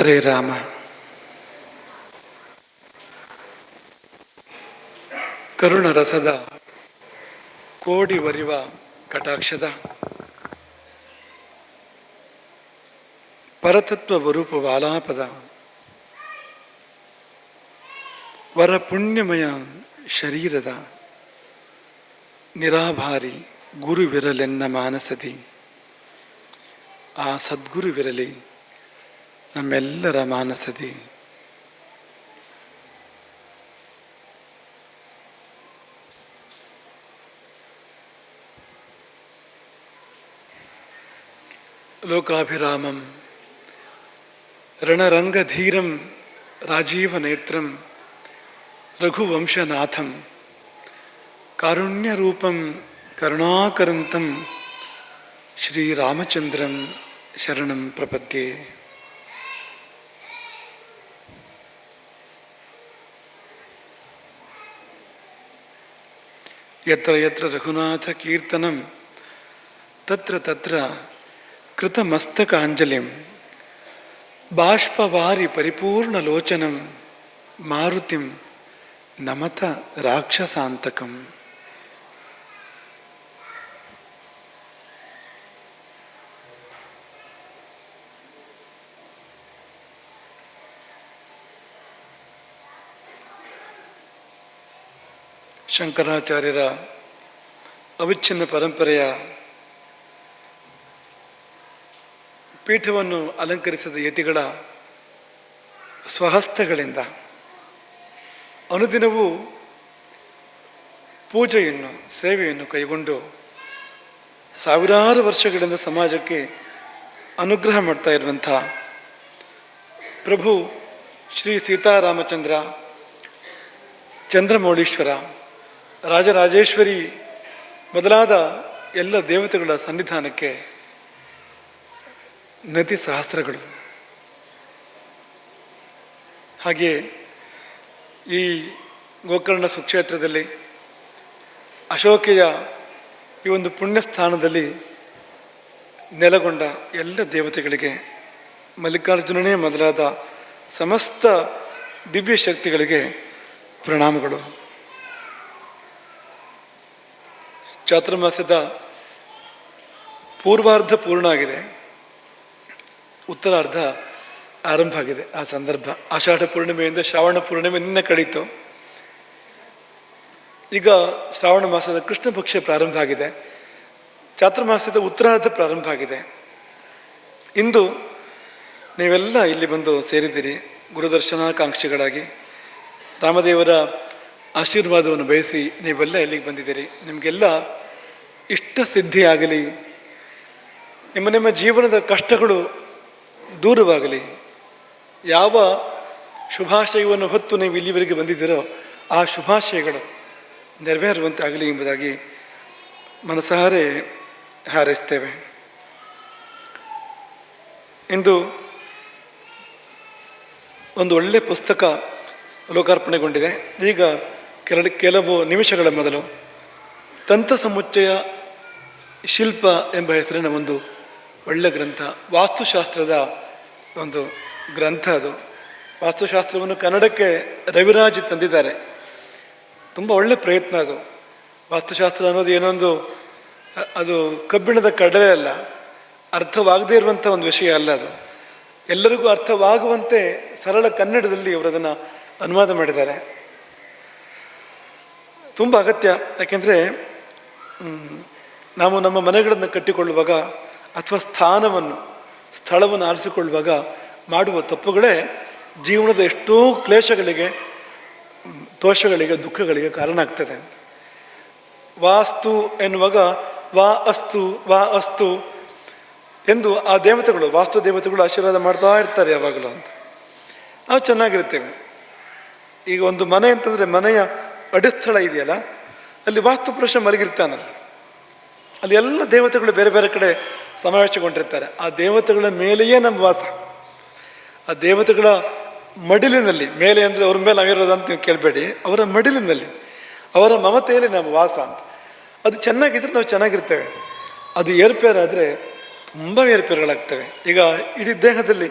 ಹರೇ ರಾಮ. ಕರುಣ ರಸದ ಕೋಡಿ ಒರಿವ ಕಟಾಕ್ಷದ. ಪರತತ್ವ ವರೂಪ ವಾಲಾಪದ. ವರ ಪುಣ್ಯಮಯ ಶರೀರದ. ನಿರಾಭಾರಿ ಗುರುವಿರಲೆನ್ನ ಮಾನಸದಿ. ಆ ಸದ್ಗುರುವಿರಲಿ ನಮ್ಮೆಲ್ಲರ ಮಾನಸದಿ ಲೋಕಾಭಿರಾಮಂ ರಣರಂಗಧೀರಂ ರಾಜೀವನೇತ್ರಂ ರಘುವಂಶನಾಥಂ ಕಾರುಣ್ಯರೂಪಂ ಕರುಣಾಕರಂತಂ ಶ್ರೀರಾಮಚಂದ್ರಂ ಶರಣಂ ಪ್ರಪದ್ಯೆ ఎత్ర ఎత్ర రఘునాథ కీర్తనం తత్ర తత్ర కృతమస్తకాంజలిం బాష్పవారి పరిపూర్ణలోచనం మారుతిం నమత రాక్షసాంతకం ಶಂಕರಾಚಾರ್ಯರ ಅವಿಚ್ಛಿನ್ನ ಪರಂಪರೆಯ ಪೀಠವನ್ನು ಅಲಂಕರಿಸಿದ ಯತಿಗಳ ಸ್ವಹಸ್ತಗಳಿಂದ ಅನುದಿನವೂ ಪೂಜೆಯನ್ನು, ಸೇವೆಯನ್ನು ಕೈಗೊಂಡು ಸಾವಿರಾರು ವರ್ಷಗಳಿಂದ ಸಮಾಜಕ್ಕೆ ಅನುಗ್ರಹ ಮಾಡ್ತಾ ಇರುವಂಥ ಪ್ರಭು ಶ್ರೀ ಸೀತಾರಾಮಚಂದ್ರ, ಚಂದ್ರಮೌಳೀಶ್ವರ ರಾಜರಾಜೇಶ್ವರಿ ಮೊದಲಾದ ಎಲ್ಲ ದೇವತೆಗಳ ಸನ್ನಿಧಾನಕ್ಕೆ ನದಿ ಸಹಸ್ರಗಳು. ಹಾಗೆಯೇ ಈ ಗೋಕರ್ಣ ಸುಕ್ಷೇತ್ರದಲ್ಲಿ ಅಶೋಕೆಯ ಈ ಒಂದು ಪುಣ್ಯ ಸ್ಥಾನದಲ್ಲಿ ನೆಲೆಗೊಂಡ ಎಲ್ಲ ದೇವತೆಗಳಿಗೆ, ಮಲ್ಲಿಕಾರ್ಜುನನೇ ಮೊದಲಾದ ಸಮಸ್ತ ದಿವ್ಯ ಶಕ್ತಿಗಳಿಗೆ ಪ್ರಣಾಮಗಳು. ಚಾತುರ್ಮಾಸದ ಪೂರ್ವಾರ್ಧ ಪೂರ್ಣ ಆಗಿದೆ ಉತ್ತರಾರ್ಧ ಆರಂಭ ಆಗಿದೆ. ಆ ಸಂದರ್ಭ ಆಷಾಢ ಪೂರ್ಣಿಮೆಯಿಂದ ಶ್ರಾವಣ ಪೂರ್ಣಿಮೆ ನಿನ್ನೆ ಕಳೀತು. ಈಗ ಶ್ರಾವಣ ಮಾಸದ ಕೃಷ್ಣ ಪಕ್ಷ ಪ್ರಾರಂಭ ಆಗಿದೆ. ಚಾತುರ್ಮಾಸದ ಉತ್ತರಾರ್ಧ ಪ್ರಾರಂಭ ಆಗಿದೆ. ಇಂದು ನೀವೆಲ್ಲ ಇಲ್ಲಿ ಬಂದು ಸೇರಿದ್ದೀರಿ ಗುರುದರ್ಶನಾಕಾಂಕ್ಷಿಗಳಾಗಿ. ರಾಮದೇವರ ಆಶೀರ್ವಾದವನ್ನು ಬಯಸಿ ನೀವೆಲ್ಲ ಇಲ್ಲಿಗೆ ಬಂದಿದ್ದೀರಿ. ನಿಮಗೆಲ್ಲ ಇಷ್ಟ ಸಿದ್ಧಿಯಾಗಲಿ ನಿಮ್ಮ ನಿಮ್ಮ ಜೀವನದ ಕಷ್ಟಗಳು ದೂರವಾಗಲಿ, ಯಾವ ಶುಭಾಶಯವನ್ನು ಹೊತ್ತು ನೀವು ಇಲ್ಲಿವರೆಗೆ ಬಂದಿದ್ದೀರೋ ಆ ಶುಭಾಶಯಗಳು ನೆರವೇರುವಂತೆ ಆಗಲಿ ಎಂಬುದಾಗಿ ಮನಸಾರೆ ಹಾರೈಸ್ತೇವೆ. ಇಂದು ಒಂದು ಒಳ್ಳೆಯ ಪುಸ್ತಕ ಲೋಕಾರ್ಪಣೆಗೊಂಡಿದೆ. ಈಗ ಕೆಲ, ಕೆಲವು ನಿಮಿಷಗಳ ಮೊದಲು ತಂತ್ರ ಸಮುಚ್ಚಯ ಶಿಲ್ಪ ಎಂಬ ಹೆಸರಿನ ಒಂದು ಒಳ್ಳೆ ಗ್ರಂಥ, ವಾಸ್ತುಶಾಸ್ತ್ರದ ಒಂದು ಗ್ರಂಥ ಅದು. ವಾಸ್ತುಶಾಸ್ತ್ರವನ್ನು ಕನ್ನಡಕ್ಕೆ ರವಿರಾಜ್ ತಂದಿದ್ದಾರೆ. ತುಂಬ ಒಳ್ಳೆ ಪ್ರಯತ್ನ ಅದು. ವಾಸ್ತುಶಾಸ್ತ್ರ ಅನ್ನೋದು ಏನೊಂದು, ಅದು ಕಬ್ಬಿಣದ ಕಡಲೆ ಅಲ್ಲ, ಅರ್ಥವಾಗದೇ ಇರುವಂಥ ಒಂದು ವಿಷಯ ಅಲ್ಲ ಅದು. ಎಲ್ಲರಿಗೂ ಅರ್ಥವಾಗುವಂತೆ ಸರಳ ಕನ್ನಡದಲ್ಲಿ ಅವರು ಅದನ್ನು ಅನುವಾದ ಮಾಡಿದ್ದಾರೆ. ತುಂಬ ಅಗತ್ಯ. ಯಾಕೆಂದರೆ ನಾವು ನಮ್ಮ ಮನೆಗಳನ್ನು ಕಟ್ಟಿಕೊಳ್ಳುವಾಗ ಅಥವಾ ಸ್ಥಾನವನ್ನು, ಸ್ಥಳವನ್ನು ಆರಿಸಿಕೊಳ್ಳುವಾಗ ಮಾಡುವ ತಪ್ಪುಗಳೇ ಜೀವನದ ಎಷ್ಟೋ ಕ್ಲೇಶಗಳಿಗೆ, ದೋಷಗಳಿಗೆ, ದುಃಖಗಳಿಗೆ ಕಾರಣ ಆಗ್ತದೆ. ವಾಸ್ತು ಎನ್ನುವಾಗ ವಾ ಅಸ್ತು ವಾ ಅಸ್ತು ಎಂದು ಆ ದೇವತೆಗಳು, ವಾಸ್ತು ದೇವತೆಗಳು ಆಶೀರ್ವಾದ ಮಾಡ್ತಾ ಇರ್ತಾರೆ ಯಾವಾಗಲೂ ಅಂತ. ನಾವು ಚೆನ್ನಾಗಿರ್ತೇವೆ ಈಗ ಒಂದು ಮನೆ ಅಂತಂದರೆ ಮನೆಯ ಅಡಿಸ್ಥಳ ಇದೆಯಲ್ಲ, ಅಲ್ಲಿ ವಾಸ್ತು ಪುರುಷ ಮಲಗಿರ್ತಾನಲ್ಲ. ಅಲ್ಲಿ ಎಲ್ಲ ದೇವತೆಗಳು ಬೇರೆ ಬೇರೆ ಕಡೆ ಸಮಾವೇಶಗೊಂಡಿರ್ತಾರೆ. ಆ ದೇವತೆಗಳ ಮೇಲೆಯೇ ನಮ್ಮ ವಾಸ. ಆ ದೇವತೆಗಳ ಮಡಿಲಿನಲ್ಲಿ, ಮೇಲೆ ಅಂದರೆ ಅವ್ರ ಮೇಲೆ ನಾವಿರೋದು ಅಂತ ನೀವು ಕೇಳಬೇಡಿ, ಅವರ ಮಡಿಲಿನಲ್ಲಿ, ಅವರ ಮಮತೆಯಲ್ಲಿ ನಮ್ಮ ವಾಸ ಅಂತ. ಅದು ಚೆನ್ನಾಗಿದ್ರೆ ನಾವು ಚೆನ್ನಾಗಿರ್ತೇವೆ. ಅದು ಏರ್ಪೇರಾದರೆ ತುಂಬ ಏರ್ಪೇರುಗಳಾಗ್ತವೆ. ಈಗ ಇಡೀ ದೇಹದಲ್ಲಿ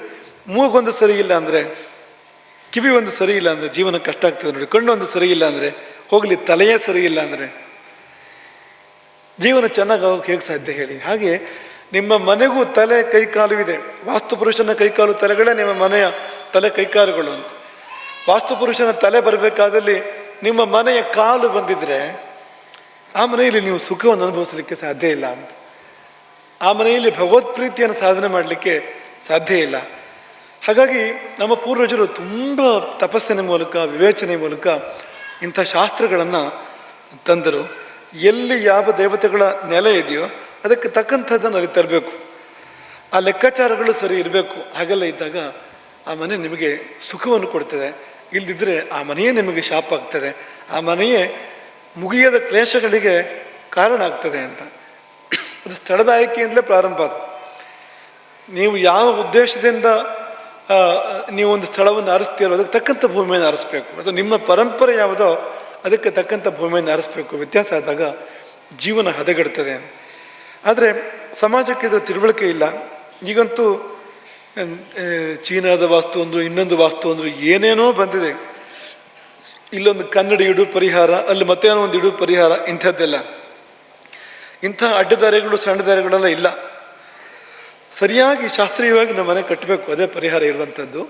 ಮೂಗೊಂದು ಸರಿ ಇಲ್ಲ ಅಂದರೆ ಕಿವಿ ಒಂದು ಸರಿ ಇಲ್ಲ ಅಂದರೆ ಜೀವನ ಕಷ್ಟ ಆಗ್ತದೆ ನೋಡಿ. ಕಣ್ಣು ಒಂದು ಸರಿ ಇಲ್ಲ ಅಂದರೆ, ಹೋಗಲಿ, ತಲೆಯೇ ಸರಿ ಇಲ್ಲ ಅಂದರೆ ಜೀವನ ಚೆನ್ನಾಗಿ ಆಗೋಕೆ ಹೇಗೆ ಸಾಧ್ಯ ಹೇಳಿ? ಹಾಗೆ ನಿಮ್ಮ ಮನೆಗೂ ತಲೆ ಕೈಕಾಲು ಇದೆ ವಾಸ್ತು ಪುರುಷನ ಕೈಕಾಲು ತಲೆಗಳೇ ನಿಮ್ಮ ಮನೆಯ ತಲೆ ಕೈಕಾಲುಗಳು ಅಂತ. ವಾಸ್ತು ಪುರುಷನ ತಲೆ ಬರಬೇಕಾದಲ್ಲಿ ನಿಮ್ಮ ಮನೆಯ ಕಾಲು ಬಂದಿದ್ರೆ ಆ ಮನೆಯಲ್ಲಿ ನೀವು ಸುಖವನ್ನು ಅನುಭವಿಸಲಿಕ್ಕೆ ಸಾಧ್ಯ ಇಲ್ಲ ಅಂತ. ಆ ಮನೆಯಲ್ಲಿ ಭಗವತ್ ಪ್ರೀತಿಯನ್ನು ಸಾಧನೆ ಮಾಡಲಿಕ್ಕೆ ಸಾಧ್ಯ ಇಲ್ಲ. ಹಾಗಾಗಿ ನಮ್ಮ ಪೂರ್ವಜರು ತುಂಬ ತಪಸ್ಸಿನ ಮೂಲಕ, ವಿವೇಚನೆ ಮೂಲಕ ಇಂಥ ಶಾಸ್ತ್ರಗಳನ್ನು ತಂದರು. ಎಲ್ಲಿ ಯಾವ ದೇವತೆಗಳ ನೆಲೆ ಇದೆಯೋ ಅದಕ್ಕೆ ತಕ್ಕಂಥದ್ದನ್ನು ಅಲ್ಲಿ ತರಬೇಕು. ಆ ಲೆಕ್ಕಾಚಾರಗಳು ಸರಿ ಇರಬೇಕು. ಹಾಗೆಲ್ಲ ಇದ್ದಾಗ ಆ ಮನೆ ನಿಮಗೆ ಸುಖವನ್ನು ಕೊಡ್ತದೆ. ಇಲ್ದಿದ್ರೆ ಆ ಮನೆಯೇ ನಿಮಗೆ ಶಾಪ ಆಗ್ತದೆ. ಆ ಮನೆಯೇ ಮುಗಿಯದ ಕ್ಲೇಶಗಳಿಗೆ ಕಾರಣ ಆಗ್ತದೆ ಅಂತ. ಅದು ಸ್ಥಳದ ಆಯ್ಕೆಯಿಂದಲೇ ಪ್ರಾರಂಭ ಅದು. ನೀವು ಯಾವ ಉದ್ದೇಶದಿಂದ ನೀವು ಒಂದು ಸ್ಥಳವನ್ನು ಆರಿಸ್ತೀರೋ ಅದಕ್ಕೆ ತಕ್ಕಂಥ ಭೂಮಿಯನ್ನು ಆರಿಸ್ಬೇಕು. ಅದು ನಿಮ್ಮ ಪರಂಪರೆ ಯಾವುದೋ ಅದಕ್ಕೆ ತಕ್ಕಂಥ ಭೂಮಿಯನ್ನು ಆರಿಸ್ಬೇಕು. ವ್ಯತ್ಯಾಸ ಆದಾಗ ಜೀವನ ಹದಗೆಡ್ತದೆ ಆದರೆ ಸಮಾಜಕ್ಕೆ ಇದರ ತಿಳುವಳಿಕೆ ಇಲ್ಲ. ಈಗಂತೂ ಚೀನಾದ ವಾಸ್ತು ಅಂದರು ಇನ್ನೊಂದು ವಾಸ್ತು ಅಂದರು ಏನೇನೋ ಬಂದಿದೆ. ಇಲ್ಲೊಂದು ಕನ್ನಡಿ ಇಡು ಪರಿಹಾರ, ಅಲ್ಲಿ ಮತ್ತೇನೋ ಒಂದು ಇಡು ಪರಿಹಾರ, ಇಂಥದ್ದೆಲ್ಲ. ಇಂಥ ಅಡ್ಡದಾರಿಗಳು ಸಣ್ಣ ದಾರಿಗಳೆಲ್ಲ ಇಲ್ಲ. ಸರಿಯಾಗಿ ಶಾಸ್ತ್ರೀಯವಾಗಿ ನಮ್ಮ ಮನೆ ಕಟ್ಟಬೇಕು, ಅದೇ ಪರಿಹಾರ ಇರುವಂಥದ್ದು.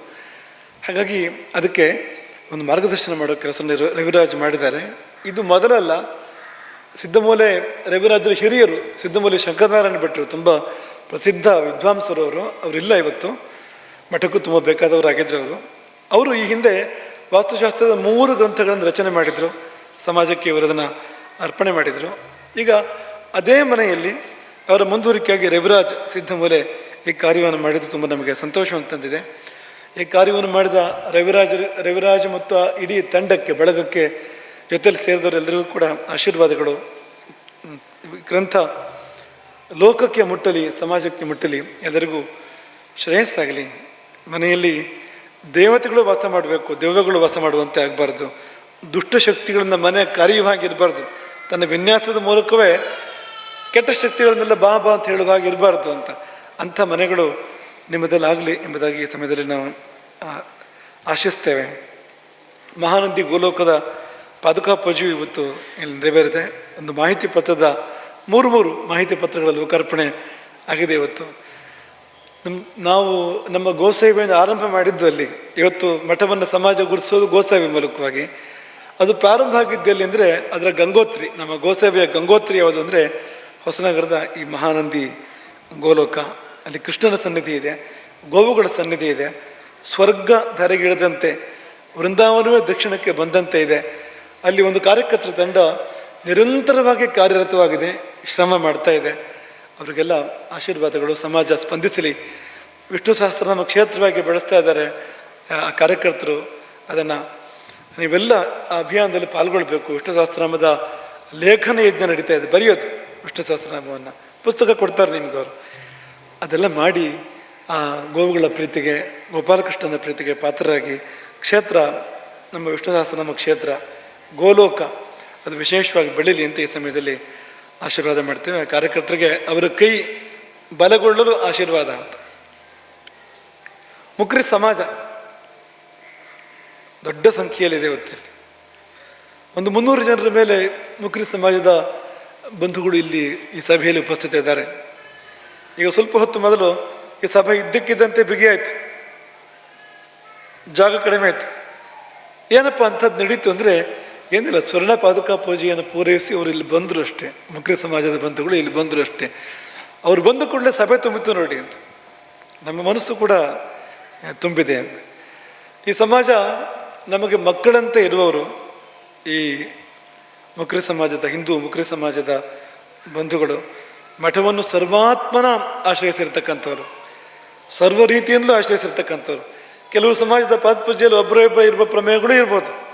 ಹಾಗಾಗಿ ಅದಕ್ಕೆ ಒಂದು ಮಾರ್ಗದರ್ಶನ ಮಾಡೋ ಕೆಲಸ ರವಿರಾಜ್ ಮಾಡಿದ್ದಾರೆ. ಇದು ಮೊದಲಲ್ಲ ಸಿದ್ಧಮೂಲೆ ರವಿರಾಜರ ಹಿರಿಯರು ಸಿದ್ಧಮೂಲೆ ಶಂಕರನಾರಾಯಣ ಭಟ್ರು ತುಂಬ ಪ್ರಸಿದ್ಧ ವಿದ್ವಾಂಸರು ಅವರು. ಅವರಿಲ್ಲ ಇವತ್ತು. ಮಠಕ್ಕೂ ತುಂಬ ಬೇಕಾದವರಾಗಿದ್ದರು ಅವರು. ಅವರು ಈ ಹಿಂದೆ ವಾಸ್ತುಶಾಸ್ತ್ರದ ಮೂರು ಗ್ರಂಥಗಳನ್ನು ರಚನೆ ಮಾಡಿದರು. ಸಮಾಜಕ್ಕೆ ಇವರು ಅದನ್ನು ಅರ್ಪಣೆ ಮಾಡಿದರು. ಈಗ ಅದೇ ಮನೆಯಲ್ಲಿ ಅವರ ಮುಂದುವರಿಕೆಯಾಗಿ ರವಿರಾಜ್ ಸಿದ್ಧಮೂಲೆ ಈ ಕಾರ್ಯವನ್ನು ಮಾಡಿದ್ದು ತುಂಬ ನಮಗೆ ಸಂತೋಷವನ್ನು ತಂದಿದೆ. ಈ ಕಾರ್ಯವನ್ನು ಮಾಡಿದ ರವಿರಾಜ, ರವಿರಾಜ್ ಮತ್ತು ಆ ಇಡೀ ತಂಡಕ್ಕೆ, ಬಳಗಕ್ಕೆ ಜೊತೆಯಲ್ಲಿ ಸೇರಿದವರೆಲ್ಲರಿಗೂ ಕೂಡ ಆಶೀರ್ವಾದಗಳು. ಗ್ರಂಥ ಲೋಕಕ್ಕೆ ಮುಟ್ಟಲಿ, ಸಮಾಜಕ್ಕೆ ಮುಟ್ಟಲಿ, ಎಲ್ಲರಿಗೂ ಶ್ರೇಯಸ್ಸಾಗಲಿ. ಮನೆಯಲ್ಲಿ ದೇವತೆಗಳು ವಾಸ ಮಾಡಬೇಕು ದೆವ್ವಗಳು ವಾಸ ಮಾಡುವಂತೆ ಆಗಬಾರ್ದು. ದುಷ್ಟಶಕ್ತಿಗಳಿಂದ ಮನೆ ಇರಬಾರ್ದು. ತನ್ನ ವಿನ್ಯಾಸದ ಮೂಲಕವೇ ಕೆಟ್ಟ ಶಕ್ತಿಗಳನ್ನೆಲ್ಲ ಬಾ ಬಾ ಅಂತ ಹಾಗೆ ಇರಬಾರ್ದು ಅಂತ. ಅಂಥ ಮನೆಗಳು ನಿಮ್ಮದಲ್ಲಾಗಲಿ ಎಂಬುದಾಗಿ ಈ ಸಮಯದಲ್ಲಿ ನಾವು ಆಶಿಸ್ತೇವೆ. ಮಹಾನಂದಿ ಗೋಲೋಕದ ಪಾದುಕಾ ಪೂಜೆಯು ಇವತ್ತು ಇಲ್ಲಿ ನೆರವೇರಿದೆ. ಒಂದು ಮಾಹಿತಿ ಪತ್ರದ ಮೂರು ಮೂರು ಮಾಹಿತಿ ಪತ್ರಗಳ ಲೋಕಾರ್ಪಣೆ ಆಗಿದೆ ಇವತ್ತು. ನಮ್ಮ ನಾವು ನಮ್ಮ ಗೋಸೇವೆಯನ್ನು ಆರಂಭ ಮಾಡಿದ್ದು ಅಲ್ಲಿ. ಇವತ್ತು ಮಠವನ್ನು ಸಮಾಜ ಗುರುತಿಸೋದು ಗೋಸೇವೆ ಮೂಲಕವಾಗಿ. ಅದು ಪ್ರಾರಂಭ ಆಗಿದ್ದು ಎಲ್ಲಿ ಅಂದರೆ ಅದರ ಗಂಗೋತ್ರಿ, ನಮ್ಮ ಗೋಸೇವೆಯ ಗಂಗೋತ್ರಿ ಯಾವುದು ಅಂದರೆ ಹೊಸನಗರದ ಈ ಮಹಾನಂದಿ ಗೋಲೋಕ. ಅಲ್ಲಿ ಕೃಷ್ಣನ ಸನ್ನಿಧಿ ಇದೆ, ಗೋವುಗಳ ಸನ್ನಿಧಿ ಇದೆ, ಸ್ವರ್ಗ ಧರೆಗಿಳಿದಂತೆ, ವೃಂದಾವನವೇ ದಕ್ಷಿಣಕ್ಕೆ ಬಂದಂತೆ ಇದೆ. ಅಲ್ಲಿ ಒಂದು ಕಾರ್ಯಕರ್ತರ ತಂಡ ನಿರಂತರವಾಗಿ ಕಾರ್ಯರತವಾಗಿದೆ, ಶ್ರಮ ಮಾಡ್ತಾ ಇದೆ. ಅವರಿಗೆಲ್ಲ ಆಶೀರ್ವಾದಗಳು, ಸಮಾಜ ಸ್ಪಂದಿಸಲಿ. ವಿಷ್ಣು ಸಹಸ್ರನಾಮ ಕ್ಷೇತ್ರವಾಗಿ ಬೆಳೆಸ್ತಾ ಇದ್ದಾರೆ, ಆ ಕಾರ್ಯಕರ್ತರು. ಅದನ್ನು ನೀವೆಲ್ಲ ಆ ಅಭಿಯಾನದಲ್ಲಿ ಪಾಲ್ಗೊಳ್ಬೇಕು. ವಿಷ್ಣು ಸಹಸ್ರನಾಮದ ಲೇಖನ ಯಜ್ಞ ನಡೀತಾ ಇದೆ. ಬರೆಯೋದು ವಿಷ್ಣು ಸಹಸ್ರನಾಮವನ್ನು. ಪುಸ್ತಕ ಕೊಡ್ತಾರೆ ನಿಮ್ಗೆ ಅವರು. ಅದೆಲ್ಲ ಮಾಡಿ ಆ ಗೋವುಗಳ ಪ್ರೀತಿಗೆ, ಗೋಪಾಲಕೃಷ್ಣನ ಪ್ರೀತಿಗೆ ಪಾತ್ರರಾಗಿ ಕ್ಷೇತ್ರ, ನಮ್ಮ ವಿಷ್ಣುದಾಸ ನಮ್ಮ ಕ್ಷೇತ್ರ, ಗೋಲೋಕ, ಅದು ವಿಶೇಷವಾಗಿ ಬೆಳೀಲಿ ಅಂತ ಈ ಸಮಯದಲ್ಲಿ ಆಶೀರ್ವಾದ ಮಾಡ್ತೇವೆ. ಕಾರ್ಯಕರ್ತರಿಗೆ ಅವರ ಕೈ ಬಲಗೊಳ್ಳಲು ಆಶೀರ್ವಾದ ಅಂತ. ಮುಕ್ರಿ ಸಮಾಜ ದೊಡ್ಡ ಸಂಖ್ಯೆಯಲ್ಲಿದೆ ಇವತ್ತಲ್ಲಿ ಒಂದು ಮುನ್ನೂರು ಜನರ ಮೇಲೆ ಮುಕ್ರಿ ಸಮಾಜದ ಬಂಧುಗಳು ಇಲ್ಲಿ ಈ ಸಭೆಯಲ್ಲಿ ಉಪಸ್ಥಿತ ಇದ್ದಾರೆ. ಈಗ ಸ್ವಲ್ಪ ಹೊತ್ತು ಮೊದಲು ಈ ಸಭೆ ಇದ್ದಕ್ಕಿದ್ದಂತೆ ಬಿಗಿಯಾಯಿತು ಜಾಗ ಕಡಿಮೆ ಆಯ್ತು. ಏನಪ್ಪ ಅಂಥದ್ದು ನಡೀತು ಅಂದರೆ ಏನಿಲ್ಲ, ಸ್ವರ್ಣ ಪಾದುಕಾ ಪೂಜೆಯನ್ನು ಪೂರೈಸಿ ಅವರು ಇಲ್ಲಿ ಬಂದರು ಅಷ್ಟೇ. ಮುಕ್ರಿ ಸಮಾಜದ ಬಂಧುಗಳು ಇಲ್ಲಿ ಬಂದರು ಅಷ್ಟೇ. ಅವ್ರು ಬಂದ ಕೂಡಲೇ ಸಭೆ ತುಂಬಿತು ನೋಡಿ ಅಂತ. ನಮ್ಮ ಮನಸ್ಸು ಕೂಡ ತುಂಬಿದೆ. ಈ ಸಮಾಜ ನಮಗೆ ಮಕ್ಕಳಂತೆ ಇರುವವರು ಈ ಮುಕ್ರಿ ಸಮಾಜದ ಹಿಂದೂ ಮುಕ್ರಿ ಸಮಾಜದ ಬಂಧುಗಳು. ಮಠವನ್ನು ಸರ್ವಾತ್ಮನ ಆಶ್ರಯಿಸಿರ್ತಕ್ಕಂಥವ್ರು. ಸರ್ವ ರೀತಿಯಿಂದಲೂ ಆಶ್ರಯಿಸಿರ್ತಕ್ಕಂಥವ್ರು. ಕೆಲವು ಸಮಾಜದ ಪಾದಪೂಜೆಯಲ್ಲಿ ಒಬ್ಬರೇ ಇರುವ ಪ್ರಮೇಯಗಳು ಇರ್ಬೋದು.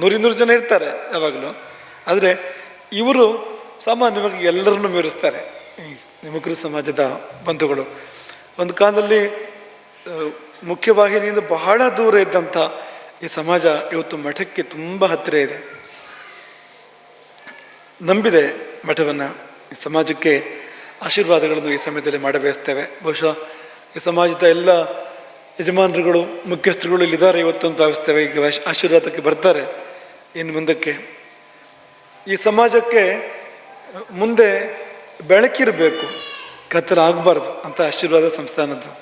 ನೂರಿನೂರು ಜನ ಇರ್ತಾರೆ ಯಾವಾಗಲೂ. ಆದರೆ ಇವರು ಸಾಮಾನ್ಯವಾಗಿ ಎಲ್ಲರನ್ನೂ ಮೀರಿಸ್ತಾರೆ. ನಿಮಗ್ರ ಸಮಾಜದ ಬಂಧುಗಳು. ಒಂದು ಕಾಲದಲ್ಲಿ ಮುಖ್ಯವಾಹಿನಿಯಿಂದ ಬಹಳ ದೂರ ಇದ್ದಂಥ ಈ ಸಮಾಜ ಇವತ್ತು ಮಠಕ್ಕೆ ತುಂಬ ಹತ್ತಿರ ಇದೆ. ನಂಬಿದೆ ಮಠವನ್ನು. ಸಮಾಜಕ್ಕೆ ಆಶೀರ್ವಾದಗಳನ್ನು ಈ ಸಮಯದಲ್ಲಿ ಮಾಡಬಯಸ್ತೇವೆ. ಬಹುಶಃ ಈ ಸಮಾಜದ ಎಲ್ಲ ಯಜಮಾನರುಗಳು, ಮುಖ್ಯಸ್ಥರುಗಳು ಇಲ್ಲಿದ್ದಾರೆ ಇವತ್ತು ಅಂತ ಭಾವಿಸ್ತೇವೆ. ಈಗ ಆಶೀರ್ವಾದಕ್ಕೆ ಬರ್ತಾರೆ. ಇನ್ನು ಮುಂದಕ್ಕೆ ಈ ಸಮಾಜಕ್ಕೆ ಮುಂದೆ ಬೆಳಕಿರಬೇಕು. ಕತ್ತಲ ಆಗಬಾರ್ದು ಅಂತ ಆಶೀರ್ವಾದ ಸಂಸ್ಥಾನದ್ದು.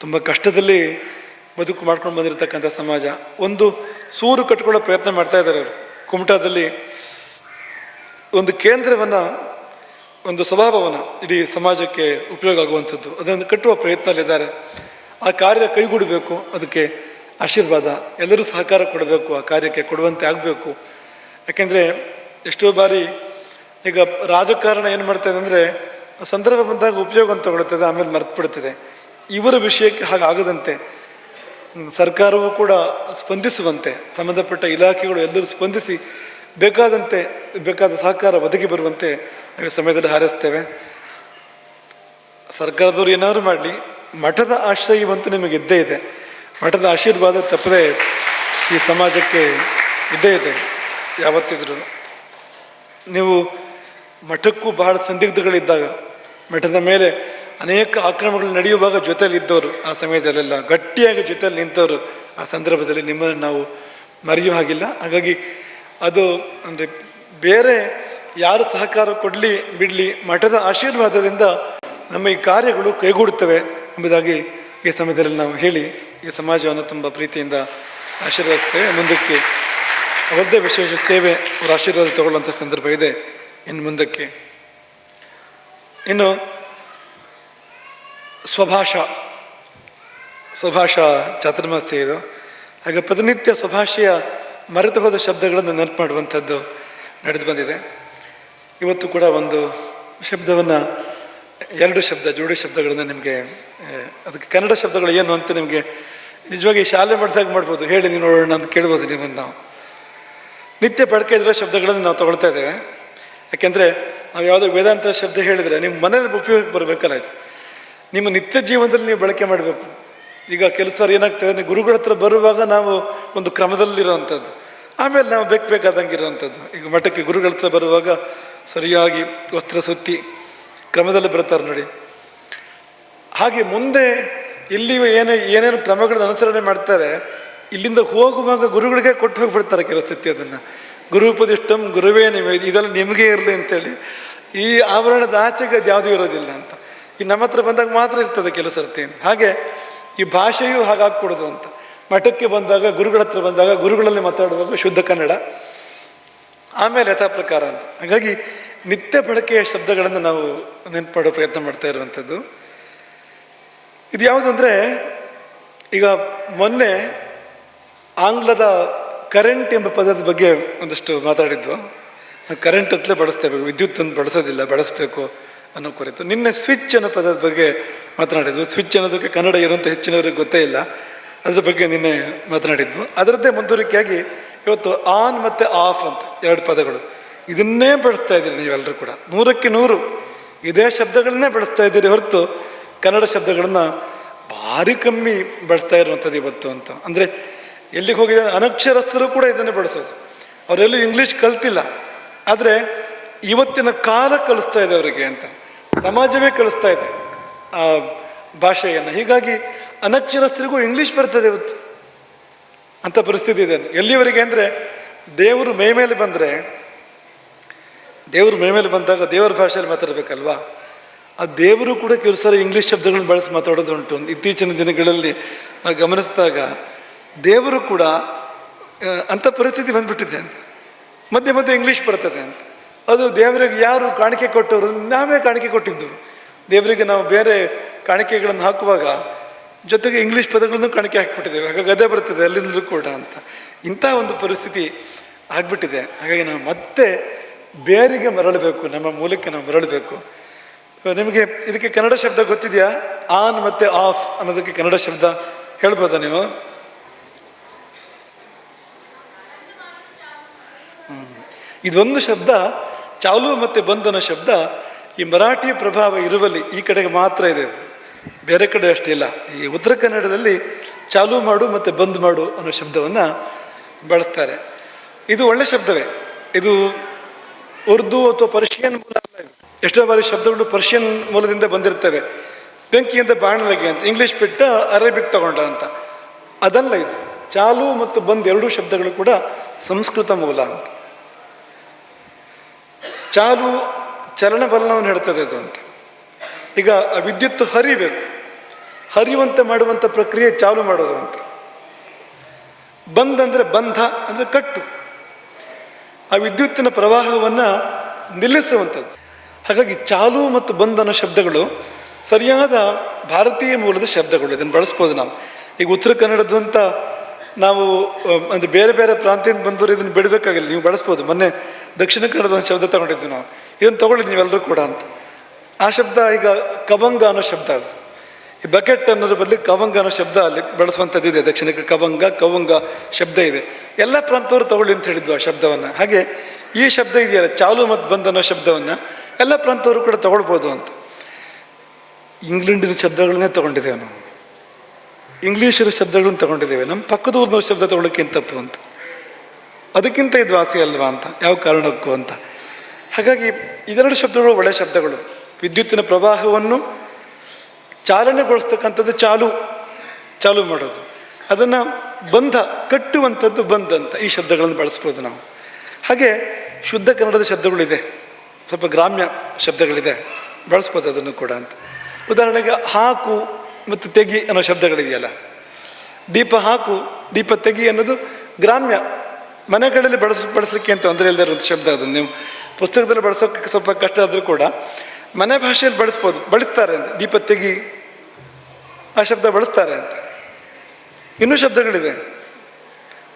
ತುಂಬ ಕಷ್ಟದಲ್ಲಿ ಬದುಕು ಮಾಡ್ಕೊಂಡು ಬಂದಿರತಕ್ಕಂಥ ಸಮಾಜ. ಒಂದು ಸೂರು ಕಟ್ಕೊಳ್ಳೋ ಪ್ರಯತ್ನ ಮಾಡ್ತಾ ಇದ್ದಾರೆ ಅವರು. ಕುಮಟಾದಲ್ಲಿ ಒಂದು ಕೇಂದ್ರವನ್ನು ಒಂದು ಸ್ವಭಾವವನ್ನು ಇಡೀ ಸಮಾಜಕ್ಕೆ ಉಪಯೋಗ ಆಗುವಂಥದ್ದು. ಅದನ್ನು ಕಟ್ಟುವ ಪ್ರಯತ್ನದಲ್ಲಿದ್ದಾರೆ. ಆ ಕಾರ್ಯ ಕೈಗೂಡಬೇಕು. ಅದಕ್ಕೆ ಆಶೀರ್ವಾದ. ಎಲ್ಲರೂ ಸಹಕಾರ ಕೊಡಬೇಕು. ಆ ಕಾರ್ಯಕ್ಕೆ ಕೊಡುವಂತೆ ಆಗಬೇಕು. ಯಾಕೆಂದರೆ ಎಷ್ಟೋ ಬಾರಿ ಈಗ ರಾಜಕಾರಣ ಏನು ಮಾಡ್ತದೆ ಅಂದರೆ ಸಂದರ್ಭ ಬಂದಾಗ ಉಪಯೋಗ ಅಂತ ತಗೊಳ್ತದೆ ಆಮೇಲೆ ಮರ್ತು ಬಿಡ್ತದೆ. ಇವರ ವಿಷಯಕ್ಕೆ ಹಾಗಾಗದಂತೆ ಸರ್ಕಾರವು ಕೂಡ ಸ್ಪಂದಿಸುವಂತೆ, ಸಂಬಂಧಪಟ್ಟ ಇಲಾಖೆಗಳು ಎಲ್ಲರೂ ಸ್ಪಂದಿಸಿ ಬೇಕಾದಂತೆ, ಬೇಕಾದ ಸಹಕಾರ ಒದಗಿ ಬರುವಂತೆ ಸಮಯದಲ್ಲಿ ಹಾರೈಸ್ತೇವೆ. ಸರ್ಕಾರದವ್ರು ಏನಾದರೂ ಮಾಡಲಿ, ಮಠದ ಆಶ್ರಯವಂತೂ ನಿಮಗೆ ಇದ್ದೇ ಇದೆ. ಮಠದ ಆಶೀರ್ವಾದ ತಪ್ಪದೇ ಈ ಸಮಾಜಕ್ಕೆ ಇದ್ದೇ ಇದೆ, ಯಾವತ್ತಿದ್ರು. ನೀವು ಮಠಕ್ಕೂ ಬಹಳ ಸಂದಿಗ್ಧಗಳಿದ್ದಾಗ, ಮಠದ ಮೇಲೆ ಅನೇಕ ಆಕ್ರಮಣಗಳು ನಡೆಯುವಾಗ ಜೊತೆಯಲ್ಲಿ ಇದ್ದವರು ಆ ಸಮಯದಲ್ಲೆಲ್ಲ, ಗಟ್ಟಿಯಾಗಿ ಜೊತೆಯಲ್ಲಿ ನಿಂತವರು ಆ ಸಂದರ್ಭದಲ್ಲಿ ನಿಮ್ಮನ್ನು ನಾವು ಮರೆಯುವ ಹಾಗಿಲ್ಲ. ಹಾಗಾಗಿ ಅದು ಅಂದರೆ ಬೇರೆ ಯಾರು ಸಹಕಾರ ಕೊಡಲಿ ಬಿಡಲಿ ಮಠದ ಆಶೀರ್ವಾದದಿಂದ ನಮ್ಮ ಈ ಕಾರ್ಯಗಳು ಕೈಗೂಡುತ್ತವೆ ಎಂಬುದಾಗಿ ಈ ಸಮಯದಲ್ಲಿ ನಾವು ಹೇಳಿ ಈ ಸಮಾಜವನ್ನು ತುಂಬ ಪ್ರೀತಿಯಿಂದ ಆಶೀರ್ವದಿಸ್ತೇವೆ. ಮುಂದಕ್ಕೆ ಅವರದ್ದೇ ವಿಶೇಷ ಸೇವೆ ಅವರ ಆಶೀರ್ವಾದ ತಗೊಳ್ಳುವಂಥ ಸಂದರ್ಭ ಇದೆ. ಇನ್ನು ಮುಂದಕ್ಕೆ. ಇನ್ನು ಸ್ವಭಾಷ. ಸ್ವಭಾಷ ಚಾತುರ್ಮಾಸ್ಯ ಇದು. ಹಾಗೆ ಪ್ರತಿನಿತ್ಯ ಸ್ವಭಾಷೆಯ ಮರೆತು ಹೋದ ಶಬ್ದಗಳನ್ನು ನೆನಪು ಮಾಡುವಂಥದ್ದು ನಡೆದು ಬಂದಿದೆ. ಇವತ್ತು ಕೂಡ ಒಂದು ಶಬ್ದವನ್ನು, ಎರಡು ಶಬ್ದ, ಜೋಡಿ ಶಬ್ದಗಳನ್ನು ನಿಮಗೆ ಅದಕ್ಕೆ ಕನ್ನಡ ಶಬ್ದಗಳು ಏನು ಅಂತ ನಿಮಗೆ ನಿಜವಾಗಿ ಶಾಲೆ ಮಾಡಿದಾಗ ಮಾಡ್ಬೋದು. ಹೇಳಿ ನೀವು ನೋಡೋಣ ಅಂತ ಕೇಳ್ಬೋದು ನಿಮ್ಮನ್ನು ನಾವು. ನಿತ್ಯ ಬಳಕೆ ಇರೋ ಶಬ್ದಗಳನ್ನು ನಾವು ತಗೊಳ್ತಾ ಇದ್ದೇವೆ. ಯಾಕೆಂದರೆ ನಾವು ಯಾವುದೋ ವೇದಾಂತ ಶಬ್ದ ಹೇಳಿದರೆ ನಿಮ್ಮ ಮನೇಲಿ ಉಪಯೋಗಕ್ಕೆ ಬರಬೇಕಲ್ಲ ಇದು. ನಿಮ್ಮ ನಿತ್ಯ ಜೀವನದಲ್ಲಿ ನೀವು ಬಳಕೆ ಮಾಡಬೇಕು. ಈಗ ಕೆಲಸ ಏನಾಗ್ತದೆ ಗುರುಗಳ ಹತ್ರ ಬರುವಾಗ ನಾವು ಒಂದು ಕ್ರಮದಲ್ಲಿರುವಂಥದ್ದು ಆಮೇಲೆ ನಾವು ಬೇಕು ಬೇಕಾದಂಗೆ ಇರುವಂಥದ್ದು ಈಗ ಮಠಕ್ಕೆ ಗುರುಗಳ ಹತ್ರ ಬರುವಾಗ ಸರಿಯಾಗಿ ವಸ್ತ್ರ ಸುತ್ತಿ ಕ್ರಮದಲ್ಲಿ ಬರ್ತಾರೆ ನೋಡಿ. ಹಾಗೆ ಮುಂದೆ ಇಲ್ಲಿ ಏನೇ, ಏನೇನು ಕ್ರಮಗಳನ್ನ ಅನುಸರಣೆ ಮಾಡ್ತಾರೆ, ಇಲ್ಲಿಂದ ಹೋಗುವಾಗ ಗುರುಗಳಿಗೆ ಕೊಟ್ಟು ಹೋಗಿಬಿಡ್ತಾರೆ ಕೆಲವು ಸ್ಥಿತಿ ಅದನ್ನು. ಗುರುಪದಿಷ್ಟಂ ಗುರುವೇ ನಿಮಗೆ ಇದೆಲ್ಲ ನಿಮಗೆ ಇರಲಿ ಅಂತೇಳಿ. ಈ ಆವರಣದ ಆಚೆಗೆ ಅದು ಯಾವುದೂ ಇರೋದಿಲ್ಲ ಅಂತ. ಈ ನಮ್ಮ ಹತ್ರ ಬಂದಾಗ ಮಾತ್ರ ಇರ್ತದೆ ಕೆಲವು ಸರ್ತಿ. ಹಾಗೆ ಈ ಭಾಷೆಯೂ ಹಾಗಾಗ್ಕೊಡೋದು ಅಂತ. ಮಠಕ್ಕೆ ಬಂದಾಗ, ಗುರುಗಳ ಹತ್ರ ಬಂದಾಗ ಗುರುಗಳಲ್ಲಿ ಮಾತಾಡುವಾಗ ಶುದ್ಧ ಕನ್ನಡ. ಆಮೇಲೆ ಯಥಾ ಪ್ರಕಾರ ಹಾಗಾಗಿ ನಿತ್ಯ ಬಳಕೆಯ ಶಬ್ದಗಳನ್ನು ನಾವು ನೆನ್ಪಾಡೋ ಪ್ರಯತ್ನ ಮಾಡ್ತಾ ಇರುವಂಥದ್ದು. ಇದು ಯಾವುದು ಅಂದರೆ, ಈಗ ಮೊನ್ನೆ ಆಂಗ್ಲದ ಕರೆಂಟ್ ಎಂಬ ಪದದ ಬಗ್ಗೆ ಒಂದಷ್ಟು ಮಾತಾಡಿದ್ವು. ಕರೆಂಟ್ ಅಂತಲೇ ಬಳಸ್ತೇವೆ, ವಿದ್ಯುತ್ ಅಂತ ಬಳಸೋದಿಲ್ಲ, ಬಳಸಬೇಕು ಅನ್ನೋ ಕುರಿತು. ನಿನ್ನೆ ಸ್ವಿಚ್ ಅನ್ನೋ ಪದದ ಬಗ್ಗೆ ಮಾತನಾಡಿದ್ವು. ಸ್ವಿಚ್ ಅನ್ನೋದಕ್ಕೆ ಕನ್ನಡ ಏನು ಅಂತ ಹೆಚ್ಚಿನವ್ರಿಗೆ ಗೊತ್ತೇ ಇಲ್ಲ. ಅದ್ರ ಬಗ್ಗೆ ನಿನ್ನೆ ಮಾತನಾಡಿದ್ವು. ಅದರದ್ದೇ ಮುಂದುವರಿಕೆಯಾಗಿ ಇವತ್ತು ಆನ್ ಮತ್ತು ಆಫ್ ಅಂತ ಎರಡು ಪದಗಳು. ಇದನ್ನೇ ಬಳಸ್ತಾ ಇದ್ದೀರಿ ನೀವೆಲ್ಲರೂ ಕೂಡ. ನೂರಕ್ಕೆ ನೂರು. ಇದೇ ಶಬ್ದಗಳನ್ನೇ ಬಳಸ್ತಾ ಇದ್ದೀರಿ ಹೊರತು ಕನ್ನಡ ಶಬ್ದಗಳನ್ನು ಭಾರಿ ಕಮ್ಮಿ ಬಳಸ್ತಾ ಇರುವಂಥದ್ದು ಇವತ್ತು ಅಂತ. ಅಂದರೆ ಎಲ್ಲಿಗೆ ಹೋಗಿದೆ ಅನಕ್ಷರಸ್ಥರು ಕೂಡ ಇದನ್ನೇ ಬಳಸೋದು. ಅವರೆಲ್ಲೂ ಇಂಗ್ಲೀಷ್ ಕಲ್ತಿಲ್ಲ. ಆದರೆ ಇವತ್ತಿನ ಕಾಲ ಕಲಿಸ್ತಾ ಇದೆ ಅವರಿಗೆ ಅಂತ. ಸಮಾಜವೇ ಕಲಿಸ್ತಾ ಇದೆ ಆ ಭಾಷೆಯನ್ನು. ಹೀಗಾಗಿ ಅನಕ್ಷರಸ್ಥರಿಗೂ ಇಂಗ್ಲೀಷ್ ಬರ್ತದೆ ಇವತ್ತು. ಅಂಥ ಪರಿಸ್ಥಿತಿ ಇದೆ. ಎಲ್ಲಿವರೆಗೆ ಅಂದರೆ ದೇವರು ಮೈ ಮೇಲೆ ಬಂದರೆ, ದೇವರು ಮೈ ಮೇಲೆ ಬಂದಾಗ ದೇವರ ಭಾಷೆಯಲ್ಲಿ ಮಾತಾಡಬೇಕಲ್ವಾ? ಆ ದೇವರು ಕೂಡ ಕೆಲವು ಸಲ ಇಂಗ್ಲೀಷ್ ಶಬ್ದಗಳನ್ನ ಬಳಸಿ ಮಾತಾಡೋದು ಉಂಟು ಇತ್ತೀಚಿನ ದಿನಗಳಲ್ಲಿ ನಾವು ಗಮನಿಸಿದಾಗ ದೇವರು ಕೂಡ ಅಂಥ ಪರಿಸ್ಥಿತಿ ಬಂದ್ಬಿಟ್ಟಿದೆ ಅಂತ. ಮಧ್ಯೆ ಮಧ್ಯೆ ಇಂಗ್ಲೀಷ್ ಬರ್ತದೆ ಅಂತ. ಅದು ದೇವರಿಗೆ ಯಾರು ಕಾಣಿಕೆ ಕೊಟ್ಟವರು, ನಾವೇ ಕಾಣಿಕೆ ಕೊಟ್ಟಿದ್ದು. ದೇವರಿಗೆ ನಾವು ಬೇರೆ ಕಾಣಿಕೆಗಳನ್ನು ಹಾಕುವಾಗ ಜೊತೆಗೆ ಇಂಗ್ಲೀಷ್ ಪದಗಳನ್ನು ಕಾಣಿಕೆ ಹಾಕ್ಬಿಟ್ಟಿದ್ದೇವೆ. ಹಾಗಾಗಿ ಗದೆ ಬರ್ತದೆ ಅಲ್ಲಿಂದಲೂ ಕೂಡ ಅಂತ. ಇಂಥ ಒಂದು ಪರಿಸ್ಥಿತಿ ಆಗ್ಬಿಟ್ಟಿದೆ. ಹಾಗಾಗಿ ನಾವು ಮತ್ತೆ ಬೇರಿಗೆ ಮರಳಬೇಕು, ನಮ್ಮ ಮೂಲಕ್ಕೆ ನಾವು ಮರಳಬೇಕು. ನಿಮಗೆ ಇದಕ್ಕೆ ಕನ್ನಡ ಶಬ್ದ ಗೊತ್ತಿದೆಯಾ? ಆನ್ ಮತ್ತೆ ಆಫ್ ಅನ್ನೋದಕ್ಕೆ ಕನ್ನಡ ಶಬ್ದ ಹೇಳ್ಬೋದಾ ನೀವು. ಇದೊಂದು ಶಬ್ದ, ಚಾಲು ಮತ್ತೆ ಅನ್ನೋ ಶಬ್ದ ಈ ಮರಾಠಿ ಪ್ರಭಾವ ಇರುವಲ್ಲಿ ಈ ಕಡೆಗೆ ಮಾತ್ರ ಇದು. ಬೇರೆ ಕಡೆ ಅಷ್ಟಿಲ್ಲ ಈ ಉತ್ತರ ಕನ್ನಡದಲ್ಲಿ ಚಾಲು ಮಾಡು ಮತ್ತೆ ಬಂದ್ ಮಾಡು ಅನ್ನೋ ಶಬ್ದವನ್ನು ಬಳಸ್ತಾರೆ. ಇದು ಒಳ್ಳೆ ಶಬ್ದವೇ. ಇದು ಉರ್ದು ಅಥವಾ ಪರ್ಷಿಯನ್ ಮೂಲ ಇದು. ಎಷ್ಟೋ ಬಾರಿ ಶಬ್ದಗಳು ಪರ್ಷಿಯನ್ ಮೂಲದಿಂದ ಬಂದಿರ್ತವೆ. ಬೆಂಕಿಯಿಂದ ಬಾಣಲಗೆ ಅಂತ. ಇಂಗ್ಲೀಷ್ ಬಿಟ್ಟ ಅರೇಬಿಕ್ ತಗೊಂಡ ಅಂತ. ಅದಲ್ಲ ಇದು. ಚಾಲು ಮತ್ತು ಬಂದ್ ಎರಡೂ ಶಬ್ದಗಳು ಕೂಡ ಸಂಸ್ಕೃತ ಮೂಲ ಅಂತ. ಚಾಲು ಚಲನಬಲನವನ್ನು ಹೇಳ್ತದೆ ಅದು ಅಂತ. ಈಗ ವಿದ್ಯುತ್ ಹರಿಬೇಕು. ಹರಿಯುವಂತೆ ಮಾಡುವಂಥ ಪ್ರಕ್ರಿಯೆ ಚಾಲು ಮಾಡೋದು ಅಂತ. ಬಂದ್ ಅಂದರೆ ಬಂಧ ಅಂದರೆ ಕಟ್ಟು. ಆ ವಿದ್ಯುತ್ತಿನ ಪ್ರವಾಹವನ್ನು ನಿಲ್ಲಿಸುವಂಥದ್ದು. ಹಾಗಾಗಿ ಚಾಲು ಮತ್ತು ಬಂದ್ ಅನ್ನೋ ಶಬ್ದಗಳು ಸರಿಯಾದ ಭಾರತೀಯ ಮೂಲದ ಶಬ್ದಗಳು. ಇದನ್ನು ಬಳಸ್ಬೋದು ನಾವು. ಈಗ ಉತ್ತರ ಕನ್ನಡದ್ದು ಅಂತ ನಾವು ಅಂದರೆ ಅಂದ್ರೆ ಬೇರೆ ಬೇರೆ ಪ್ರಾಂತ್ಯದಿಂದ ಬಂದವರು ಇದನ್ನು ಬಿಡಬೇಕಾಗಿಲ್ಲ. ನೀವು ಬಳಸ್ಬೋದು. ಮೊನ್ನೆ ದಕ್ಷಿಣ ಕನ್ನಡದ ಒಂದು ಶಬ್ದ ತಗೊಂಡಿದ್ವಿ ನಾವು. ಇದನ್ನು ತಗೊಳ್ಳಿ ನೀವೆಲ್ಲರೂ ಕೂಡ ಅಂತ. ಆ ಶಬ್ದ ಈಗ ಕವಂಗ ಅನ್ನೋ ಶಬ್ದ ಅದು. ಈ ಬಕೆಟ್ ಅನ್ನೋದ್ರ ಬದಲು ಕವಂಗ ಅನ್ನೋ ಶಬ್ದ ಅಲ್ಲಿ ಬಳಸುವಂಥದ್ದಿದೆ ದಕ್ಷಿಣಕ್ಕೆ ಕವಂಗ ಕವಂಗ ಶಬ್ದ ಇದೆ. ಎಲ್ಲ ಪ್ರಾಂತವರು ತಗೊಳ್ಳಿ ಅಂತ ಹೇಳಿದ್ವು ಆ ಶಬ್ದವನ್ನು. ಹಾಗೆ ಈ ಶಬ್ದ ಇದೆಯಲ್ಲ, ಚಾಲು ಮತ್ತು ಬಂದ್ ಅನ್ನೋ ಶಬ್ದವನ್ನು ಎಲ್ಲ ಪ್ರಾಂತವರು ಕೂಡ ತಗೊಳ್ಬೋದು ಅಂತ. ಇಂಗ್ಲೆಂಡಿನ ಶಬ್ದಗಳನ್ನೇ ತಗೊಂಡಿದ್ದೇವೆ ನಾವು ಇಂಗ್ಲೀಷರ ಶಬ್ದಗಳನ್ನು ತಗೊಂಡಿದ್ದೇವೆ. ನಮ್ಮ ಪಕ್ಕದ ಊರಿನವ್ರ ಶಬ್ದ ತಗೊಳ್ಳೋಕೆ ತಪ್ಪು ಅಂತ. ಅದಕ್ಕಿಂತ ಇದು ವಾಸಿ ಅಲ್ವಾ ಅಂತ. ಯಾವ ಕಾರಣಕ್ಕೂ ಅಂತ. ಹಾಗಾಗಿ ಇದೆರಡು ಶಬ್ದಗಳು ಒಳ್ಳೆಯ ಶಬ್ದಗಳು. ವಿದ್ಯುತ್ತಿನ ಪ್ರವಾಹವನ್ನು ಚಾಲನೆಗೊಳಿಸ್ತಕ್ಕಂಥದ್ದು ಚಾಲು ಚಾಲು ಮಾಡೋದು. ಅದನ್ನು ಬಂಧ, ಕಟ್ಟುವಂಥದ್ದು ಬಂದ್ ಅಂತ ಈ ಶಬ್ದಗಳನ್ನು ಬಳಸ್ಬೋದು ನಾವು. ಹಾಗೆ ಶುದ್ಧ ಕನ್ನಡದ ಶಬ್ದಗಳಿದೆ. ಸ್ವಲ್ಪ ಗ್ರಾಮ್ಯ ಶಬ್ದಗಳಿದೆ. ಬಳಸ್ಬೋದು ಅದನ್ನು ಕೂಡ ಅಂತ. ಉದಾಹರಣೆಗೆ ಹಾಕು ಮತ್ತು ತೆಗಿ ಅನ್ನೋ ಶಬ್ದಗಳಿದೆಯಲ್ಲ. ದೀಪ ಹಾಕು, ದೀಪ ತೆಗಿ ಅನ್ನೋದು ಗ್ರಾಮ್ಯ ಮನೆಗಳಲ್ಲಿ ಬಳಸ, ಬಳಸಲಿಕ್ಕೆ ಅಂತ ತೊಂದರೆ ಇಲ್ಲದೆ ಇರೋದು ಶಬ್ದ ಅದು. ನೀವು ಪುಸ್ತಕದಲ್ಲಿ ಬಳಸೋಕ್ಕೆ ಸ್ವಲ್ಪ ಕಷ್ಟ ಆದರೂ ಕೂಡ ಮನೆ ಭಾಷೆಯಲ್ಲಿ ಬಳಸ್ಬೋದು, ಬಳಸ್ತಾರೆ ಅಂತ. ದೀಪ ತೆಗಿ, ಆ ಶಬ್ದ ಬಳಸ್ತಾರೆ ಅಂತ. ಇನ್ನೂ ಶಬ್ದಗಳಿದೆ.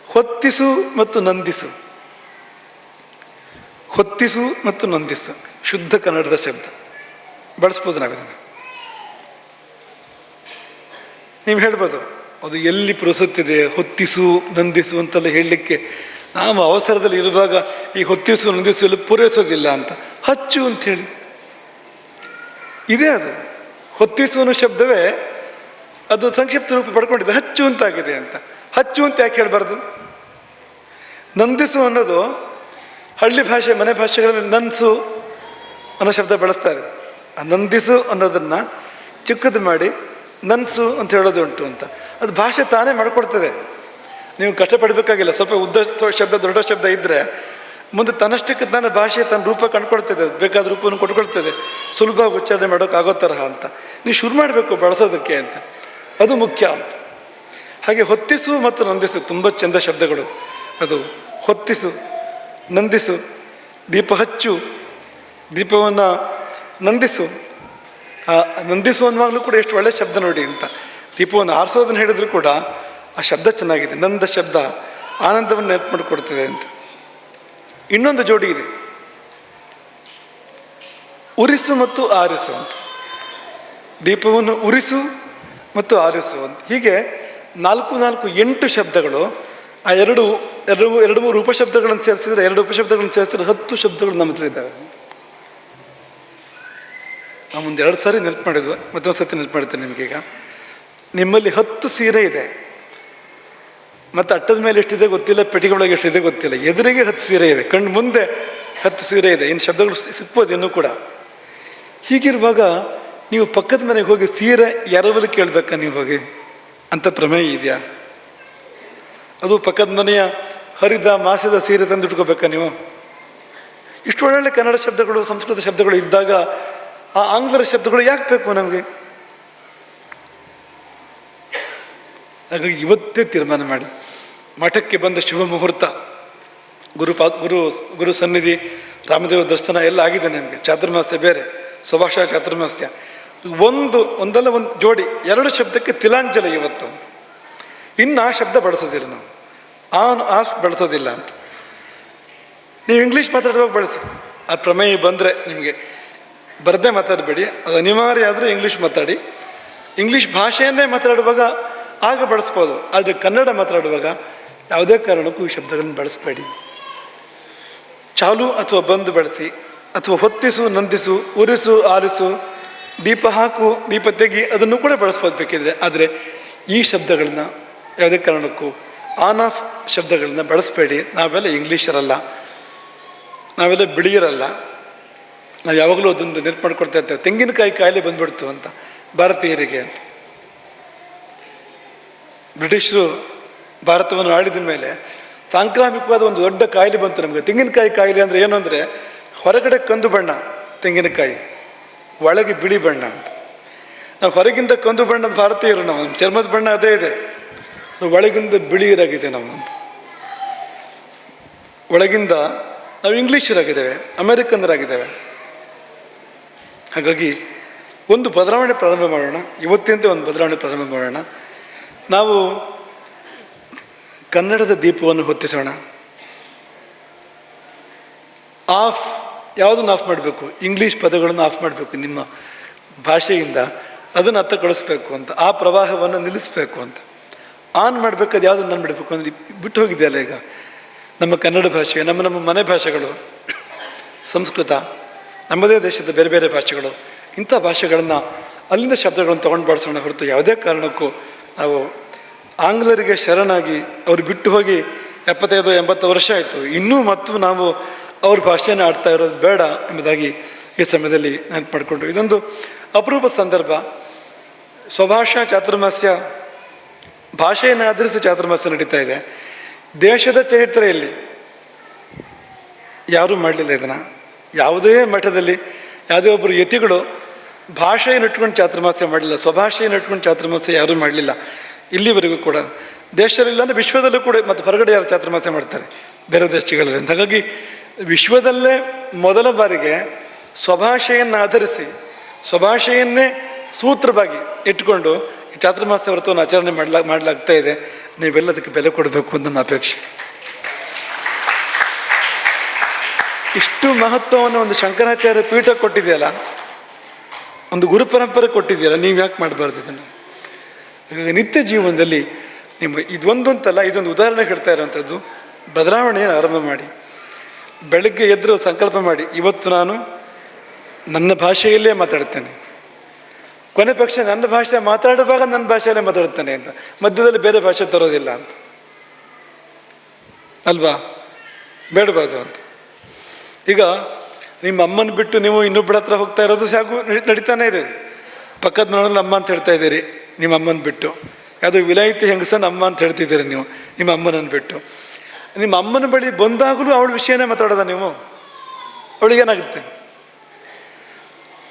ಹೊತ್ತಿಸು ಮತ್ತು ನಂದಿಸು. ಹೊತ್ತಿಸು ಮತ್ತು ನಂದಿಸು. ಶುದ್ಧ ಕನ್ನಡದ ಶಬ್ದ. ಬಳಸ್ಬೋದು ನಾವು ಇದನ್ನು ನೀವು ಹೇಳ್ಬೋದು, ಅದು ಎಲ್ಲಿ ಪ್ರಸುತ್ತಿದೆ? ಹೊತ್ತಿಸು, ನಂದಿಸು ಅಂತೆಲ್ಲ ಹೇಳಲಿಕ್ಕೆ ನಾವು ಅವಸರದಲ್ಲಿ ಇರುವಾಗ ಈ ಹೊತ್ತಿಸು, ನಂದಿಸು ಎಲ್ಲ ಪೂರೈಸೋದಿಲ್ಲ ಅಂತ. ಹಚ್ಚು ಅಂತ ಹೇಳಿ. ಇದೇ ಅದು. ಹೊತ್ತಿಸುವನು ಶಬ್ದವೇ, ಅದು ಸಂಕ್ಷಿಪ್ತ ರೂಪ ಪಡ್ಕೊಂಡಿದೆ. ಹಚ್ಚು ಅಂತಾಗಿದೆ ಅಂತ. ಹಚ್ಚು ಅಂತ ಯಾಕೆ ಹೇಳಬಾರ್ದು? ನಂದಿಸು ಅನ್ನೋದು ಹಳ್ಳಿ ಭಾಷೆ, ಮನೆ ಭಾಷೆಗಳಲ್ಲಿ ನನ್ಸು ಅನ್ನೋ ಶಬ್ದ ಬಳಸ್ತಾರೆ. ಆ ನಂದಿಸು ಅನ್ನೋದನ್ನ ಚಿಕ್ಕದು ಮಾಡಿ ನನ್ಸು ಅಂತ ಹೇಳೋದು ಉಂಟು ಅಂತ. ಅದು ಭಾಷೆ ತಾನೇ ಮಾಡ್ಕೊಡ್ತದೆ. ನೀವು ಕಷ್ಟಪಡಬೇಕಾಗಿಲ್ಲ. ಸ್ವಲ್ಪ ಉದ್ದ ಶಬ್ದ, ದೊಡ್ಡ ಶಬ್ದ ಇದ್ದರೆ ಮುಂದೆ ತನ್ನಷ್ಟಕ್ಕೆ ತನ್ನ ಭಾಷೆ ತನ್ನ ರೂಪ ಕಂಡುಕೊಳ್ತದೆ. ಬೇಕಾದ ರೂಪವನ್ನು ಕೊಟ್ಕೊಳ್ತದೆ ಸುಲಭವಾಗಿ ಉಚ್ಚಾರಣೆ ಮಾಡೋಕೆ ಆಗೋ ತರಹ ಅಂತ. ನೀವು ಶುರು ಮಾಡಬೇಕು ಬಳಸೋದಕ್ಕೆ ಅಂತ. ಅದು ಮುಖ್ಯ ಅಂತ. ಹಾಗೆ ಹೊತ್ತಿಸು ಮತ್ತು ನಂದಿಸು ತುಂಬ ಚೆಂದ ಶಬ್ದಗಳು. ಅದು ಹೊತ್ತಿಸು, ನಂದಿಸು, ದೀಪ ಹಚ್ಚು, ದೀಪವನ್ನು ನಂದಿಸು. ನಂದಿಸು ಅನ್ನುವಾಗಲೂ ಕೂಡ ಎಷ್ಟು ಒಳ್ಳೆಯ ಶಬ್ದ ನೋಡಿ ಅಂತ. ದೀಪವನ್ನು ಆರಿಸೋದನ್ನು ಹೇಳಿದ್ರು ಕೂಡ ಆ ಶಬ್ದ ಚೆನ್ನಾಗಿದೆ. ನಂದ ಶಬ್ದ ಆನಂದವನ್ನು ನೆನಪು ಮಾಡಿಕೊಡ್ತದೆ ಅಂತ. ಇನ್ನೊಂದು ಜೋಡಿ ಇದೆ. ಉರಿಸು ಮತ್ತು ಆರಿಸು ಅಂತ. ದೀಪವನ್ನು ಉರಿಸು ಮತ್ತು ಆರಿಸು ಅಂತ. ಹೀಗೆ ನಾಲ್ಕು ನಾಲ್ಕು ಎಂಟು ಶಬ್ದಗಳು, ಆ ಎರಡು ಎರಡು ಎರಡು ಮೂರು ಉಪಶಬ್ದಗಳನ್ನು ಸೇರಿಸಿದ್ರೆ ಎರಡು ಉಪಶಬ್ದಗಳನ್ನು ಸೇರಿಸಿದ್ರೆ ಹತ್ತು ಶಬ್ದಗಳು ನಮ್ಮ ಹತ್ರ ಇದ್ದಾವೆ. ನಾವು ಒಂದೆರಡು ಸಾರಿ ನೆನಪು ಮಾಡಿದ್ವಿ ಮತ್ತೊಂದು ಸತಿ ನೆನಪು ಮಾಡ್ತೇನೆ ನಿಮಗೀಗ. ನಿಮ್ಮಲ್ಲಿ ಹತ್ತು ಸೀರೆ ಇದೆ. ಮತ್ತು ಅಟ್ಟದ ಮೇಲೆ ಎಷ್ಟಿದೆ ಗೊತ್ತಿಲ್ಲ ಪೆಟ್ಟಿಗೆಯೊಳಗೆ ಎಷ್ಟಿದೆ ಗೊತ್ತಿಲ್ಲ. ಎದುರಿಗೆ ಹತ್ತು ಸೀರೆ ಇದೆ ಕಣ್ಣು ಮುಂದೆ ಹತ್ತು ಸೀರೆ ಇದೆ. ಇನ್ನು ಶಬ್ದಗಳು ಸಿಕ್ಬೋದು ಇನ್ನೂ ಕೂಡ. ಹೀಗಿರುವಾಗ ನೀವು ಪಕ್ಕದ ಮನೆಗೆ ಹೋಗಿ ಸೀರೆ ಎರವಲು ಕೇಳಬೇಕಾ ನೀವು ಹೋಗಿ ಅಂತ ಪ್ರಮೇಯ ಇದೆಯಾ? ಅದು ಪಕ್ಕದ ಮನೆಯ ಹರಿದ ಮಾಸದ ಸೀರೆ ತಂದು ಇಟ್ಕೋಬೇಕಾ ನೀವು? ಇಷ್ಟು ಒಳ್ಳೊಳ್ಳೆ ಕನ್ನಡ ಶಬ್ದಗಳು, ಸಂಸ್ಕೃತ ಶಬ್ದಗಳು ಇದ್ದಾಗ ಆ ಆಂಗ್ಲರ ಶಬ್ದಗಳು ಯಾಕೆ ಬೇಕು ನಮಗೆ? ಹಾಗಾಗಿ ಇವತ್ತೇ ತೀರ್ಮಾನ ಮಾಡಿ. ಮಠಕ್ಕೆ ಬಂದ ಶುಭ ಮುಹೂರ್ತ, ಗುರು ಪಾ ಗುರು ಗುರು ಸನ್ನಿಧಿ ರಾಮದೇವರ ದರ್ಶನ ಎಲ್ಲ ಆಗಿದೆ ನಿಮಗೆ. ಚಾತುರ್ಮಾಸ್ಯ ಬೇರೆ, ಸುಭಾಷ ಚಾತುರ್ಮಾಸ್ಯ. ಒಂದು, ಒಂದಲ್ಲ ಒಂದು ಜೋಡಿ, ಎರಡು ಶಬ್ದಕ್ಕೆ ತಿಲಾಂಜಲಿ ಇವತ್ತು. ಇನ್ನು ಆ ಶಬ್ದ ಬಳಸೋದಿಲ್ಲ ನಾವು. ಆನ್ ಆಫ್ ಬಳಸೋದಿಲ್ಲ ಅಂತ. ನೀವು ಇಂಗ್ಲೀಷ್ ಮಾತಾಡುವಾಗ ಬಳಸಿ. ಆ ಪ್ರಮೇಯ ಬಂದರೆ ನಿಮಗೆ ಬರದೇ ಮಾತಾಡಬೇಡಿ. ಅದು ಅನಿವಾರ್ಯ ಆದರೆ ಇಂಗ್ಲೀಷ್ ಮಾತಾಡಿ. ಇಂಗ್ಲೀಷ್ ಭಾಷೆಯನ್ನೇ ಮಾತಾಡುವಾಗ ಆಗ ಬಳಸ್ಬೋದು. ಆದರೆ ಕನ್ನಡ ಮಾತಾಡುವಾಗ ಯಾವುದೇ ಕಾರಣಕ್ಕೂ ಈ ಶಬ್ದಗಳನ್ನು ಬಳಸಬೇಡಿ. ಚಾಲು ಅಥವಾ ಬಂದು ಬಳಸಿ, ಅಥವಾ ಹೊತ್ತಿಸು, ನಂದಿಸು, ಉರಿಸು, ಆರಿಸು, ದೀಪ ಹಾಕು, ದೀಪ ತೆಗಿ ಅದನ್ನು ಕೂಡ ಬಳಸ್ಬೋದು ಬೇಕಿದ್ರೆ. ಆದರೆ ಈ ಶಬ್ದಗಳನ್ನ ಯಾವುದೇ ಕಾರಣಕ್ಕೂ ಆನ್ ಆಫ್ ಶಬ್ದಗಳನ್ನ ಬಳಸಬೇಡಿ. ನಾವೆಲ್ಲ ಇಂಗ್ಲೀಷರಲ್ಲ. ನಾವೆಲ್ಲ ಬಿಳಿಯರಲ್ಲ. ನಾವು ಯಾವಾಗಲೂ ಅದೊಂದು ನೆನಪು ಮಾಡ್ಕೊಡ್ತಾ ಇರ್ತೇವೆ. ತೆಂಗಿನಕಾಯಿ ಕಾಯಿಲೆ ಬಂದ್ಬಿಡ್ತು ಅಂತ ಭಾರತೀಯರಿಗೆ ಅಂತ. ಬ್ರಿಟಿಷರು ಭಾರತವನ್ನು ಆಳಿದ ಮೇಲೆ ಸಾಂಕ್ರಾಮಿಕವಾದ ಒಂದು ದೊಡ್ಡ ಕಾಯಿಲೆ ಬಂತು ನಮಗೆ. ತೆಂಗಿನಕಾಯಿ ಕಾಯಿಲೆ ಅಂದರೆ ಏನು ಅಂದರೆ ಹೊರಗಡೆ ಕಂದು ಬಣ್ಣ, ತೆಂಗಿನಕಾಯಿ, ಒಳಗೆ ಬಿಳಿ ಬಣ್ಣ ಅಂತ. ನಾವು ಹೊರಗಿಂದ ಕಂದು ಬಣ್ಣದ ಭಾರತೀಯರು ನಾವು, ನಮ್ಮ ಚರ್ಮದ ಬಣ್ಣ ಅದೇ ಇದೆ. ಒಳಗಿಂದ ಬಿಳಿಯರಾಗಿದೆ ನಾವು ಒಳಗಿಂದ ನಾವು ಇಂಗ್ಲೀಷರಾಗಿದ್ದೇವೆ, ಅಮೇರಿಕನ್ನರಾಗಿದ್ದೇವೆ. ಹಾಗಾಗಿ ಒಂದು ಬದಲಾವಣೆ ಪ್ರಾರಂಭ ಮಾಡೋಣ, ಇವತ್ತಿಂದ ಒಂದು ಬದಲಾವಣೆ ಪ್ರಾರಂಭ ಮಾಡೋಣ. ನಾವು ಕನ್ನಡದ ದೀಪವನ್ನು ಹೊತ್ತಿಸೋಣ. ಆಫ್, ಯಾವುದನ್ನು ಆಫ್ ಮಾಡಬೇಕು? ಇಂಗ್ಲೀಷ್ ಪದಗಳನ್ನು ಆಫ್ ಮಾಡಬೇಕು ನಿಮ್ಮ ಭಾಷೆಯಿಂದ. ಅದನ್ನು ಹತ್ತ ಕಳಿಸ್ಬೇಕು ಅಂತ, ಆ ಪ್ರವಾಹವನ್ನು ನಿಲ್ಲಿಸಬೇಕು ಅಂತ. ಆನ್ ಮಾಡಬೇಕಾದ ಯಾವುದನ್ನು ನಾನು ಬಿಡಬೇಕು ಅಂದರೆ ಬಿಟ್ಟು ಹೋಗಿದೆಯಲ್ಲ ಈಗ. ನಮ್ಮ ಕನ್ನಡ ಭಾಷೆ, ನಮ್ಮ ನಮ್ಮ ಮನೆ ಭಾಷೆಗಳು, ಸಂಸ್ಕೃತ, ನಮ್ಮದೇ ದೇಶದ ಬೇರೆ ಬೇರೆ ಭಾಷೆಗಳು, ಇಂಥ ಭಾಷೆಗಳನ್ನು ಅಲ್ಲಿಂದ ಶಬ್ದಗಳನ್ನು ತೊಗೊಂಡು ಬಳಸೋಣ ಹೊರತು ಯಾವುದೇ ಕಾರಣಕ್ಕೂ ನಾವು ಆಂಗ್ಲರಿಗೆ ಶರಣಾಗಿ ಅವರು ಬಿಟ್ಟು ಹೋಗಿ ಎಪ್ಪತ್ತೈದು, ಎಂಬತ್ತು ವರ್ಷ ಆಯಿತು. ಇನ್ನೂ ಮತ್ತು ನಾವು ಅವ್ರ ಭಾಷೆಯನ್ನು ಆಡ್ತಾ ಇರೋದು ಬೇಡ ಎಂಬುದಾಗಿ ಈ ಸಮಯದಲ್ಲಿ ನೆನಪು ಮಾಡಿಕೊಂಡು ಇದೊಂದು ಅಪರೂಪ ಸಂದರ್ಭ. ಸ್ವಭಾಷಾ ಚಾತುರ್ಮಾಸ್ಯ, ಭಾಷೆಯನ್ನು ಆಧರಿಸಿ ಚಾತುರ್ಮಾಸ್ಯ ನಡೀತಾ ಇದೆ. ದೇಶದ ಚರಿತ್ರೆಯಲ್ಲಿ ಯಾರೂ ಮಾಡಲಿಲ್ಲ ಇದನ್ನು. ಯಾವುದೇ ಮಠದಲ್ಲಿ ಯಾವುದೇ ಒಬ್ಬರು ಯತಿಗಳು ಭಾಷೆಯನ್ನು ಇಟ್ಕೊಂಡು ಚಾತುರ್ಮಾಸ್ಯ ಮಾಡಲಿಲ್ಲ ಸ್ವಭಾಷೆಯನ್ನು ಇಟ್ಕೊಂಡು ಚಾತುರ್ಮಾಸ್ಯ ಯಾರೂ ಮಾಡಲಿಲ್ಲ. ಇಲ್ಲಿವರೆಗೂ ಕೂಡ ದೇಶದಲ್ಲಿಲ್ಲ ಅಂದರೆ ವಿಶ್ವದಲ್ಲೂ ಕೂಡ ಮತ್ತು ಹೊರಗಡೆ ಯಾರು ಚಾತುರ್ಮಾಸ್ಯ ಮಾಡ್ತಾರೆ? ಬೇರೆ ದೇಶಗಳಲ್ಲಿ. ಹಾಗಾಗಿ ವಿಶ್ವದಲ್ಲೇ ಮೊದಲ ಬಾರಿಗೆ ಸ್ವಭಾಷೆಯನ್ನು ಆಧರಿಸಿ, ಸ್ವಭಾಷೆಯನ್ನೇ ಸೂತ್ರವಾಗಿ ಇಟ್ಕೊಂಡು ಈ ಚಾತುರ್ಮಾಸ್ಯ ವ್ರತವನ್ನು ಆಚರಣೆ ಮಾಡ್ಲಾ, ಮಾಡಲಾಗ್ತಾ ಇದೆ. ನೀವೆಲ್ಲದಕ್ಕೆ ಬೆಲೆ ಕೊಡಬೇಕು ಅಂತ ನನ್ನ ಅಪೇಕ್ಷೆ. ಇಷ್ಟು ಮಹತ್ವವನ್ನು ಒಂದು ಶಂಕರಾಚಾರ್ಯ ಪೀಠ ಕೊಟ್ಟಿದೆಯಲ್ಲ ಒಂದು ಗುರು ಪರಂಪರೆ ಕೊಟ್ಟಿದ್ದೀರ ನೀವು ಯಾಕೆ ಮಾಡಬಾರ್ದು ಇದನ್ನು? ನಿತ್ಯ ಜೀವನದಲ್ಲಿ ನಿಮ್ಮ ಇದೊಂದು ಅಂತಲ್ಲ ಇದೊಂದು ಉದಾಹರಣೆ ಹೇಳ್ತಾ ಇರೋವಂಥದ್ದು ಬದಲಾವಣೆಯನ್ನು ಆರಂಭ ಮಾಡಿ. ಬೆಳಗ್ಗೆ ಎದ್ರು ಸಂಕಲ್ಪ ಮಾಡಿ, ಇವತ್ತು ನಾನು ನನ್ನ ಭಾಷೆಯಲ್ಲೇ ಮಾತಾಡ್ತೇನೆ. ಕೊನೆ ಪಕ್ಷ ನನ್ನ ಭಾಷೆ ಮಾತಾಡುವಾಗ ನನ್ನ ಭಾಷೆಯಲ್ಲೇ ಮಾತಾಡ್ತೇನೆ ಅಂತ. ಮಧ್ಯದಲ್ಲಿ ಬೇರೆ ಭಾಷೆ ತರೋದಿಲ್ಲ ಅಂತ. ಅಲ್ವಾ? ಬೇಡಬಾರ್ದು ಅಂತ. ಈಗ ನಿಮ್ಮ ಅಮ್ಮನ ಬಿಟ್ಟು ನೀವು ಇನ್ನೊಬ್ಬಳ ಹತ್ರ ಹೋಗ್ತಾ ಇರೋದು ನಡಿ- ನಡೀತಾನೆ ಇದೆ. ಪಕ್ಕದ ಮನೆಯಲ್ಲಿ ಅಮ್ಮ ಅಂತ ಹೇಳ್ತಾ ಇದ್ದೀರಿ, ನಿಮ್ಮ ಅಮ್ಮನ ಬಿಟ್ಟು. ಅದು ವಿಲಾಯಿತಿ ಹೆಂಗಸನ ಅಮ್ಮ ಅಂತ ಹೇಳ್ತಿದ್ದೀರಿ ನೀವು, ನಿಮ್ಮ ಅಮ್ಮನನ್ನು ಬಿಟ್ಟು. ನಿಮ್ಮ ಅಮ್ಮನ ಬಳಿ ಬಂದಾಗಲೂ ಅವಳ ವಿಷಯನೇ ಮಾತಾಡೋದ ನೀವು? ಅವಳಿಗೇನಾಗುತ್ತೆ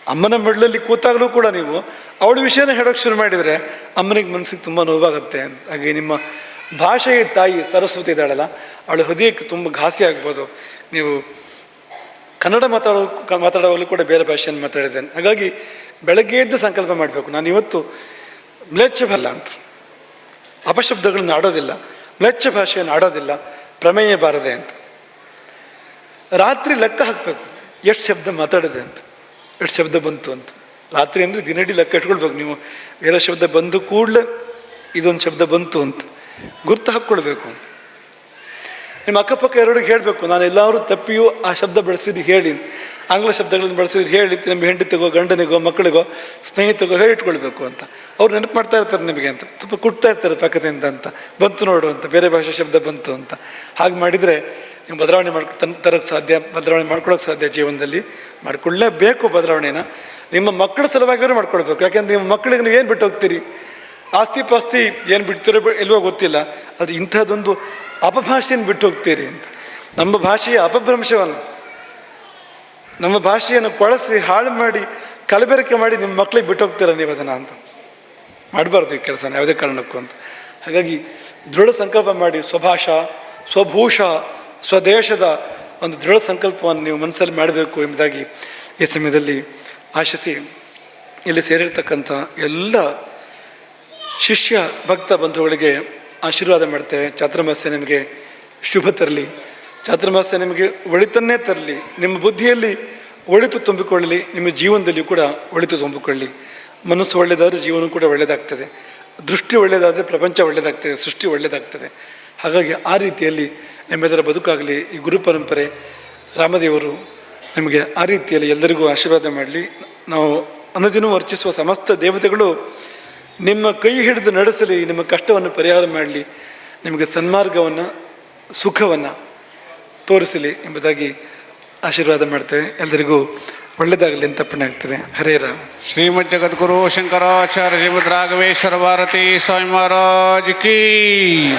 ಅಮ್ಮನ ಮಡಲಲ್ಲಿ ಕೂತಾಗಲೂ ಕೂಡ ನೀವು ಅವಳ ವಿಷಯನ ಹೇಳೋಕೆ ಶುರು ಮಾಡಿದರೆ ಅಮ್ಮನಿಗೆ ಮನಸ್ಸಿಗೆ ತುಂಬ ನೋವಾಗುತ್ತೆ. ಹಾಗೆ ನಿಮ್ಮ ಭಾಷೆಯ ತಾಯಿ ಸರಸ್ವತಿ ಇದ್ದಾಳಲ್ಲ, ಅವಳ ಹೃದಯಕ್ಕೆ ತುಂಬ ಘಾಸಿ ಆಗ್ಬೋದು. ನೀವು ಕನ್ನಡ ಮಾತಾಡೋ ಮಾತಾಡುವಾಗಲೂ ಕೂಡ ಬೇರೆ ಭಾಷೆಯನ್ನು ಮಾತಾಡಿದ್ದೇನೆ. ಹಾಗಾಗಿ ಬೆಳಗ್ಗೆ ಎದ್ದು ಸಂಕಲ್ಪ ಮಾಡಬೇಕು. ನಾನು ಇವತ್ತು ಮ್ಲೇಚ್ಛ ಬಲ್ಲ ಅಂತ. ಅಪಶಬ್ದಗಳನ್ನು ಆಡೋದಿಲ್ಲ. ಮ್ಲೇಚ್ಛ ಭಾಷೆಯನ್ನು ಆಡೋದಿಲ್ಲ. ಪ್ರಮೇಯ ಬಾರದೆ ಅಂತ. ರಾತ್ರಿ ಲೆಕ್ಕ ಹಾಕಬೇಕು. ಎಷ್ಟು ಶಬ್ದ ಮಾತಾಡಿದೆ ಅಂತ. ಎಷ್ಟು ಶಬ್ದ ಬಂತು ಅಂತ. ರಾತ್ರಿ ಅಂದರೆ ದಿನಡಿ ಲೆಕ್ಕ ಇಟ್ಕೊಳ್ಬೇಕು ನೀವು. ಬೇರೆ ಶಬ್ದ ಬಂದು ಕೂಡಲೇ ಇದೊಂದು ಶಬ್ದ ಬಂತು ಅಂತ. ಗುರ್ತು ಹಾಕ್ಕೊಳ್ಬೇಕು ನಿಮ್ಮ ಅಕ್ಕಪಕ್ಕ ಎರಡಿಗೆ ಹೇಳಬೇಕು? ನಾನು ಎಲ್ಲರೂ ತಪ್ಪಿಯೂ ಆ ಶಬ್ದ ಬಳಸಿದ್ದು ಹೇಳಿ. ಆಂಗ್ಲ ಶಬ್ದಗಳನ್ನು ಬಳಸಿದ್ರು ಹೇಳಿ, ನಿಮ್ಮ ಹೆಂಡತಿಗೋ, ಗಂಡನಿಗೋ, ಮಕ್ಕಳಿಗೋ, ಸ್ನೇಹಿತರಿಗೋ ಹೇಳಿಟ್ಕೊಳ್ಬೇಕು ಅಂತ. ಅವ್ರು ನೆನಪು ಮಾಡ್ತಾ ಇರ್ತಾರೆ ನಿಮಗೆ ಅಂತ. ಸ್ವಲ್ಪ ಕುಟ್ತಾ ಇರ್ತಾರೆ ಪಕ್ಕದಿಂದ ಅಂತ. ಬಂತು ನೋಡು ಅಂತ. ಬೇರೆ ಭಾಷೆ ಶಬ್ದ ಬಂತು ಅಂತ. ಹಾಗೆ ಮಾಡಿದರೆ ನೀವು ಬದಲಾವಣೆ ಮಾಡ್ಕೊ, ತನ್ ತರಕ್ಕೆ ಸಾಧ್ಯ, ಬದಲಾವಣೆ ಮಾಡ್ಕೊಳ್ಳೋಕೆ ಸಾಧ್ಯ ಜೀವನದಲ್ಲಿ? ಮಾಡ್ಕೊಳ್ಳೇಬೇಕು ಬದಲಾವಣೆನ. ನಿಮ್ಮ ಮಕ್ಕಳ ಸಲುವಾಗಿಯೂ ಮಾಡ್ಕೊಳ್ಬೇಕು. ಯಾಕೆಂದ್ರೆ ನಿಮ್ಮ ಮಕ್ಕಳಿಗೆ ನೀವು ಏನು ಬಿಟ್ಟು ಹೋಗ್ತೀರಿ? ಆಸ್ತಿ ಪಾಸ್ತಿ ಏನು ಬಿಡ್ತೀರೋ ಇಲ್ವೋ ಗೊತ್ತಿಲ್ಲ. ಆದರೆ ಇಂಥದ್ದೊಂದು ಅಪಭಾಷೆಯನ್ನು ಬಿಟ್ಟು ಹೋಗ್ತೀರಿ ಅಂತ. ನಮ್ಮ ಭಾಷೆಯ ಅಪಭ್ರಂಶವನ್ನು, ನಮ್ಮ ಭಾಷೆಯನ್ನು ಕೊಳಸಿ ಹಾಳು ಮಾಡಿ ಕಲಬೆರಕೆ ಮಾಡಿ ನಿಮ್ಮ ಮಕ್ಕಳಿಗೆ ಬಿಟ್ಟು ಹೋಗ್ತೀರ ನೀವು ಅದನ್ನು ಅಂತ. ಮಾಡಬಾರ್ದು ಈ ಕೆಲಸನ ಯಾವುದೇ ಕಾರಣಕ್ಕೂ ಅಂತ. ಹಾಗಾಗಿ ದೃಢ ಸಂಕಲ್ಪ ಮಾಡಿ ಸ್ವಭಾಷಾ, ಸ್ವಭೂಷ, ಸ್ವದೇಶದ ಒಂದು ದೃಢ ಸಂಕಲ್ಪವನ್ನು ನೀವು ಮನಸ್ಸಲ್ಲಿ ಮಾಡಬೇಕು ಎಂಬುದಾಗಿ ಈ ಸಮಯದಲ್ಲಿ ಆಶಿಸಿ ಇಲ್ಲಿ ಸೇರಿರ್ತಕ್ಕಂಥ ಎಲ್ಲ ಶಿಷ್ಯ ಭಕ್ತ ಬಂಧುಗಳಿಗೆ ಆಶೀರ್ವಾದ ಮಾಡ್ತೇವೆ. ಚಾತುರ್ಮಾಸ್ಯ ನಿಮಗೆ ಶುಭ ತರಲಿ. ಚಾತುರ್ಮಾಸ್ಯ ನಿಮಗೆ ಒಳಿತನ್ನೇ ತರಲಿ. ನಿಮ್ಮ ಬುದ್ಧಿಯಲ್ಲಿ ಒಳಿತು ತುಂಬಿಕೊಳ್ಳಲಿ. ನಿಮ್ಮ ಜೀವನದಲ್ಲಿ ಕೂಡ ಒಳಿತು ತುಂಬಿಕೊಳ್ಳಿ. ಮನಸ್ಸು ಒಳ್ಳೆಯದಾದರೆ ಜೀವನ ಕೂಡ ಒಳ್ಳೆಯದಾಗ್ತದೆ ದೃಷ್ಟಿ ಒಳ್ಳೆಯದಾದರೆ ಪ್ರಪಂಚ ಒಳ್ಳೆಯದಾಗ್ತದೆ ಸೃಷ್ಟಿ ಒಳ್ಳೆಯದಾಗ್ತದೆ ಹಾಗಾಗಿ ಆ ರೀತಿಯಲ್ಲಿ ನಿಮ್ಮೆದರ ಬದುಕಾಗಲಿ. ಈ ಗುರು ಪರಂಪರೆ ರಾಮದೇವರು ನಿಮಗೆ ಆ ರೀತಿಯಲ್ಲಿ ಎಲ್ಲರಿಗೂ ಆಶೀರ್ವಾದ ಮಾಡಲಿ. ನಾವು ಅನುದಿನವೂ ಅರ್ಚಿಸುವ ಸಮಸ್ತ ದೇವತೆಗಳು ನಿಮ್ಮ ಕೈ ಹಿಡಿದು ನಡೆಸಲಿ, ನಿಮ್ಮ ಕಷ್ಟವನ್ನು ಪರಿಹಾರ ಮಾಡಲಿ, ನಿಮಗೆ ಸನ್ಮಾರ್ಗವನ್ನು, ಸುಖವನ್ನು ತೋರಿಸಲಿ ಎಂಬುದಾಗಿ ಆಶೀರ್ವಾದ ಮಾಡ್ತೇವೆ. ಎಲ್ಲರಿಗೂ ಒಳ್ಳೆಯದಾಗಲಿ ಅಂತ ಆಗ್ತದೆ. ಹರೇ ರಾಮ್. ಶ್ರೀಮದ್ ಜಗದ್ಗುರು ಶಂಕರಾಚಾರ್ಯ ಶ್ರೀಮದ್ ರಾಘವೇಶ್ವರ ಭಾರತಿ ಸ್ವಾಮಿ ಮಹಾರಾಜ್ ಕೀ